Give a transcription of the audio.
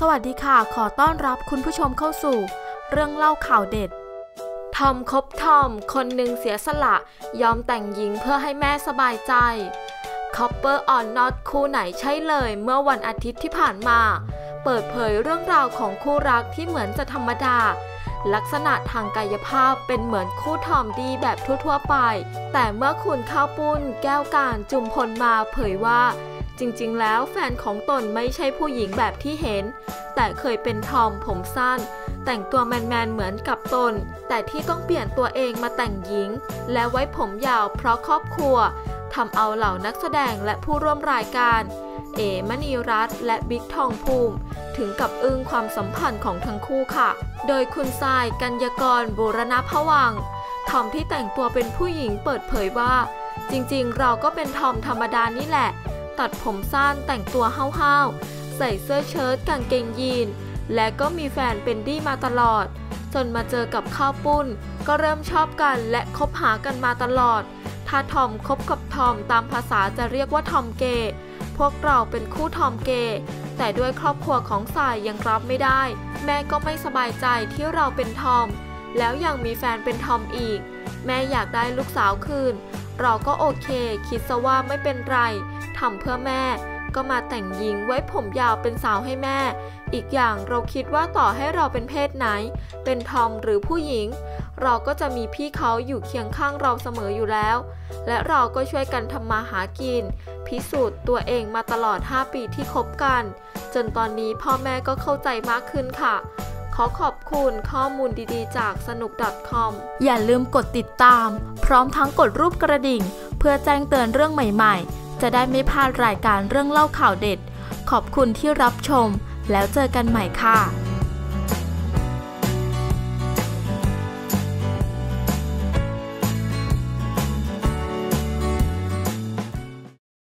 สวัสดีค่ะ ขอต้อนรับคุณผู้ชมเข้าสู่ เรื่องเล่าข่าวเด็ด ทอมคบทอม คนหนึ่งเสียสละ ยอมแต่งหญิงเพื่อให้แม่สบายใจคอปเปอร์ออนนอตคู่ไหนใช่เลย เมื่อวันอาทิตย์ที่ผ่านมา เปิดเผยเรื่องราวของคู่รักที่เหมือนจะธรรมดา ลักษณะทางกายภาพเป็นเหมือนคู่ทอมดีแบบทั่วๆไป แต่เมื่อคุณข้าวปุ้น แก้วการจุมพลมาเผยว่า จริงๆ แล้วแฟนของตนไม่ใช่ผู้หญิงแบบที่เห็น แต่เคยเป็นทอมผมสั้น แต่งตัวแมนๆ เหมือนกับตน แต่ที่ต้องเปลี่ยนตัวเองมาแต่งหญิง และไว้ผมยาวเพราะครอบครัวทำเอาเหล่านักแสดงและผู้ร่วมรายการ เอมณีรัตน์และบิ๊กทองภูมิ ถึงกับอึ้งความสัมพันธ์ของทั้งคู่ค่ะ โดยคุณทรายกัญญกรบูรณพวังทอมที่แต่งตัวเป็นผู้หญิงเปิดเผยว่า จริงๆ เราก็เป็นทอมธรรมดานี่แหละ ตัดผมสั้นแต่งตัวห้าวๆ ใส่เสื้อเชิ้ตกางเกงยีน และก็มีแฟนเป็นดี้มาตลอด จนมาเจอกับข้าวปุ้น ก็เริ่มชอบกันและคบหากันมาตลอด ถ้าทอมคบกับทอมตามภาษาจะเรียกว่าทอมเกย์พวกเราเป็นคู่ทอมเกย์แต่ด้วยครอบครัวของสายยังรับไม่ได้ แม่ก็ไม่สบายใจที่เราเป็นทอม แล้วยังมีแฟนเป็นทอมอีก แม่อยากได้ลูกสาวคืน เราก็โอเค คิดซะว่าไม่เป็นไรทำเพื่อแม่ ก็มาแต่งหญิงไว้ผมยาวเป็นสาวให้แม่ อีกอย่างเราคิดว่าต่อให้เราเป็นเพศไหน เป็นทอมหรือผู้หญิง เราก็จะมีพี่เขาอยู่เคียงข้างเราเสมออยู่แล้ว และเราก็ช่วยกันทำมาหากิน พิสูจน์ตัวเองมาตลอด 5 ปีที่คบกัน จนตอนนี้พ่อแม่ก็เข้าใจมากขึ้นค่ะ ขอขอบคุณข้อมูลดีๆ จากสนุก .com อย่าลืมกดติดตาม พร้อมทั้งกดรูปกระดิ่ง เพื่อแจ้งเตือนเรื่องใหม่ๆ จะได้ไม่พลาดรายการเรื่องเล่าข่าวเด็ด ขอบคุณที่รับชม แล้วเจอกันใหม่ค่ะ